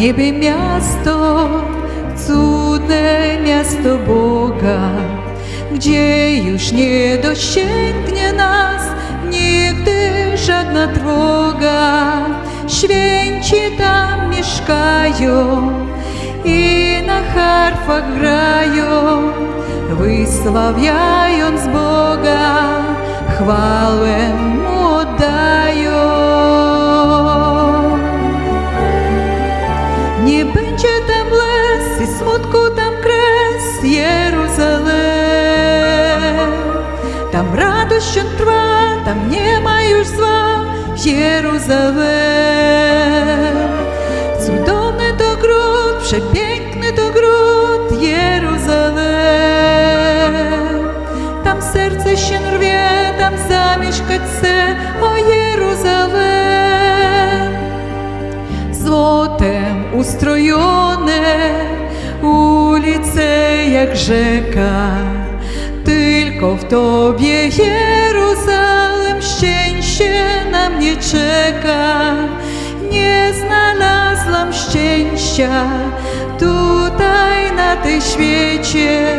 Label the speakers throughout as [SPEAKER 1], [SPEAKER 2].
[SPEAKER 1] niebie miasto, cudne miasto Boga, gdzie już nie dosięgnie nas nigdy żadna droga. Święci tam mieszkają i na harfach grają, wysławiając Boga chwałę плаче там лес, і смутку там крес, Єрузалем, там радощу тва, там немає зла, Єрузалем, Цудовний то груд, пшепекне то груд, Єрузалем, там серце ще рве, там замішка це, о Єрузалем. Золотим устрою rzeka, tylko w Tobie Jeruzalem szczęście na mnie czeka. Nie znalazłam szczęścia tutaj na tej świecie,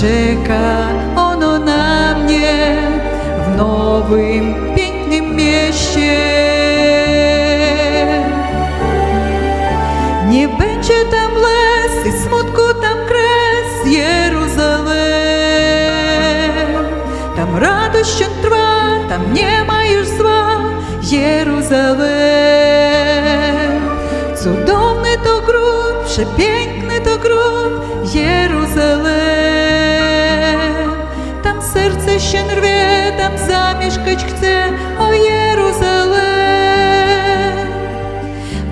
[SPEAKER 1] czeka ono na mnie w nowym pięknym mieście. Nie będzie tam les i smutku радощен трва, там не маєш зла, Єрузалем, Цудовний то груб, шепенькний то груб, Єрузалем, там серце ще не рве, там заміж качкце, о Єрузалем,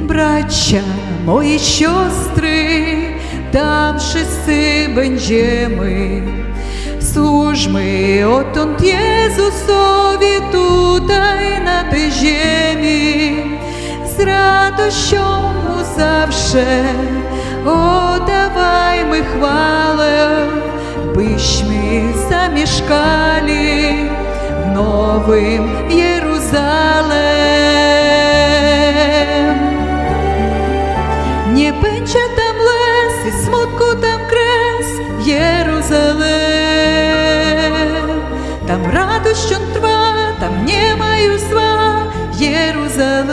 [SPEAKER 1] браття мої сестри, там ще си бенджеми. Служmy odtąd Jezusowi tutaj na tej ziemi z radością Mu zawsze oddawajmy chwałę, byśmy zamieszkali w nowym Jeruzalem. Nie będzie tam les i smutku tam kres Jeruzalem тва, там не маю зла, Єрузалем.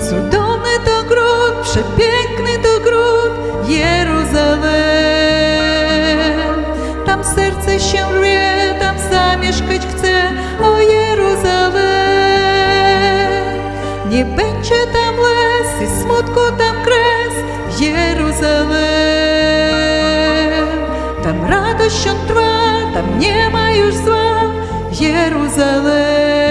[SPEAKER 1] Судомний то груд, пшепекний то груд, Єрузалем. Там серце ще мрє, там замішкать хце, о Єрузалем. Ні пече там лес, і смутку там крес, Єрузалем. Там радощен що nie ma już zła, Jeruzalem.